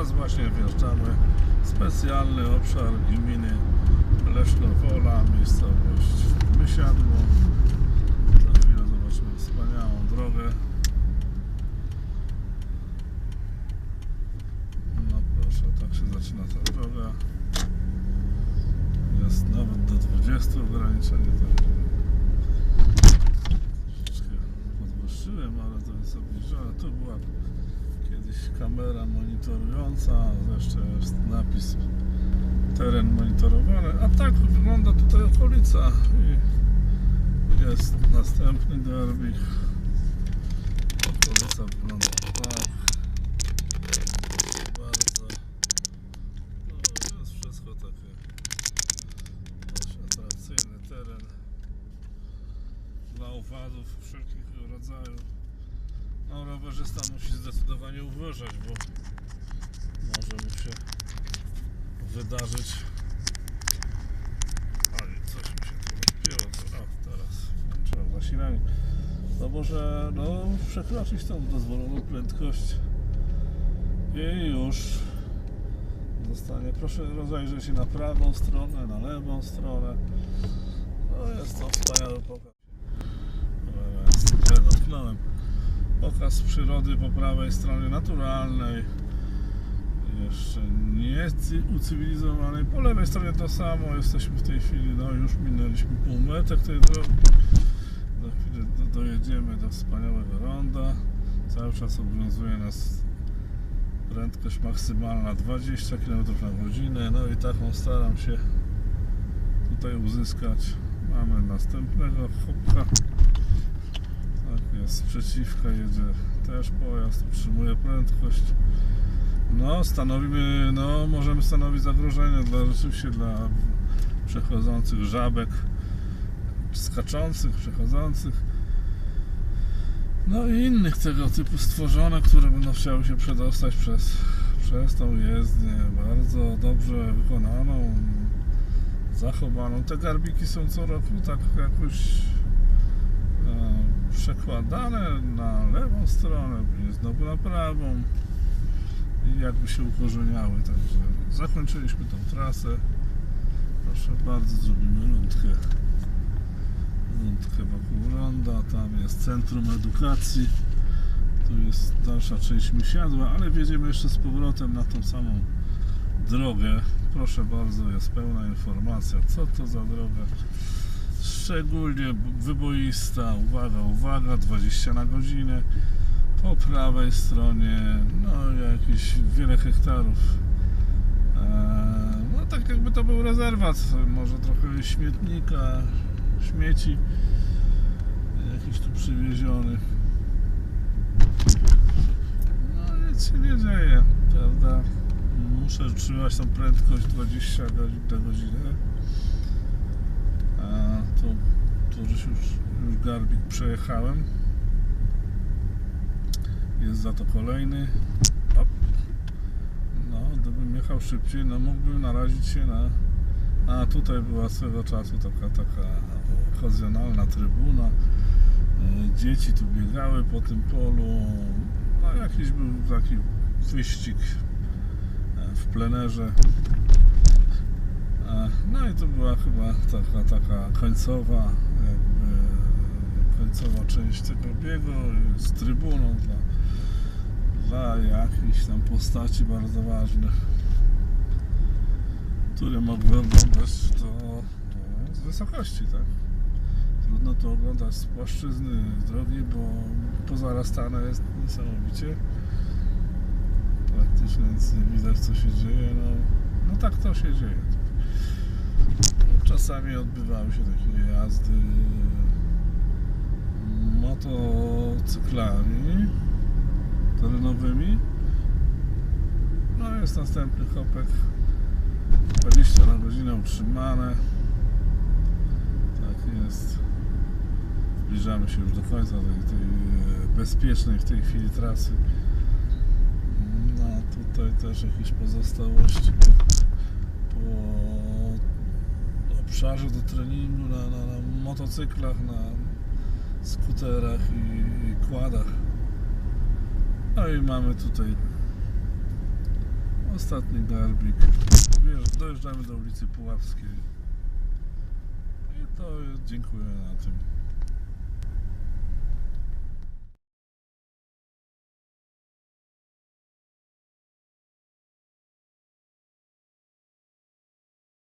Teraz właśnie wjeżdżamy w specjalny obszar gminy Lesznowola, miejscowość Mysiadło. Za chwilę zobaczymy wspaniałą drogę. No proszę, tak się zaczyna ta droga. Jest nawet do 20 ograniczenie, troszeczkę podwyższyłem, ale to jest obniżone. Tu była kiedyś kamera monitorująca, jeszcze jest napis teren monitorowany, a tak wygląda tutaj okolica i jest następny derbik. Okolica wygląda tak. Bardzo. No, jest wszystko takie dość atrakcyjny teren dla owadów wszelkiego rodzaju. No rowerzysta musi zdecydowanie uważać, bo może mu się wydarzyć. Oj, coś mi się tu rozpięło. To- O, teraz włączyłem zasilanie. No może no, przekroczyć tą dozwoloną prędkość i już zostanie. Proszę rozejrzeć się na prawą stronę, na lewą stronę. No jest to wspaniały pokaz. Dotknąłem. Pokaz przyrody po prawej stronie naturalnej. Jeszcze nie cy- ucywilizowanej. Po lewej stronie to samo. Jesteśmy w tej chwili, no już minęliśmy półmetek tej drogi. Za chwilę do, dojedziemy do wspaniałego ronda. Cały czas obowiązuje nas prędkość maksymalna 20 km na godzinę. No i taką staram się tutaj uzyskać. Mamy następnego chłopka. Tak jest, z przeciwka jedzie też pojazd, utrzymuje prędkość. No, stanowimy, no, możemy stanowić zagrożenie dla rzeczywiście dla przechodzących żabek, skaczących, przechodzących. No i innych tego typu stworzone, które będą chciały się przedostać przez, przez tą jezdnię. Bardzo dobrze wykonaną, zachowaną. Te garbiki są co roku tak jakoś e, przekładane na lewą stronę, znowu na prawą i jakby się ukorzeniały. Także zakończyliśmy tą trasę. Proszę bardzo, zrobimy rundkę. Rundkę wokół ronda. Tam jest centrum edukacji. Tu jest dalsza część Mysiadła, ale wjedziemy jeszcze z powrotem na tą samą drogę. Proszę bardzo, jest pełna informacja, co to za droga. Szczególnie wyboista, uwaga, uwaga, 20 na godzinę. Po prawej stronie, no jakieś wiele hektarów. Eee, no tak jakby to był rezerwat, może trochę śmietnika, śmieci jakiś tu przywieziony. No nic się nie dzieje, prawda? Muszę utrzymać tą prędkość 20 godzin na godzinę. A tu, tu już, już garbik przejechałem. Za to kolejny. Op. No, gdybym jechał szybciej, no mógłbym narazić się na. A tutaj była swego czasu taka, taka okazjonalna trybuna. E, Dzieci tu biegały po tym polu. No, jakiś był taki wyścig e, w plenerze. E, No i to była chyba taka, taka końcowa, jakby końcowa część tego biegu z trybuną dla, dla jakichś tam postaci bardzo ważnych, które mogły oglądać to no, z wysokości, tak? Trudno to oglądać z płaszczyzny drogi, bo pozarastane jest niesamowicie. Praktycznie nic nie widać co się dzieje, no, no tak to się dzieje. Czasami odbywały się takie jazdy motocyklami terenowymi. No jest następny chopek 20 na godzinę utrzymane. Tak jest. Zbliżamy się już do końca tej, tej e, bezpiecznej w tej chwili trasy. No tutaj też jakieś pozostałości po, po obszarze do treningu na, na, na motocyklach, na skuterach i, i kładach. No i mamy tutaj Ostatni. Wiesz, dojeżdżamy do ulicy Puławskiej. I to dziękuję na tym.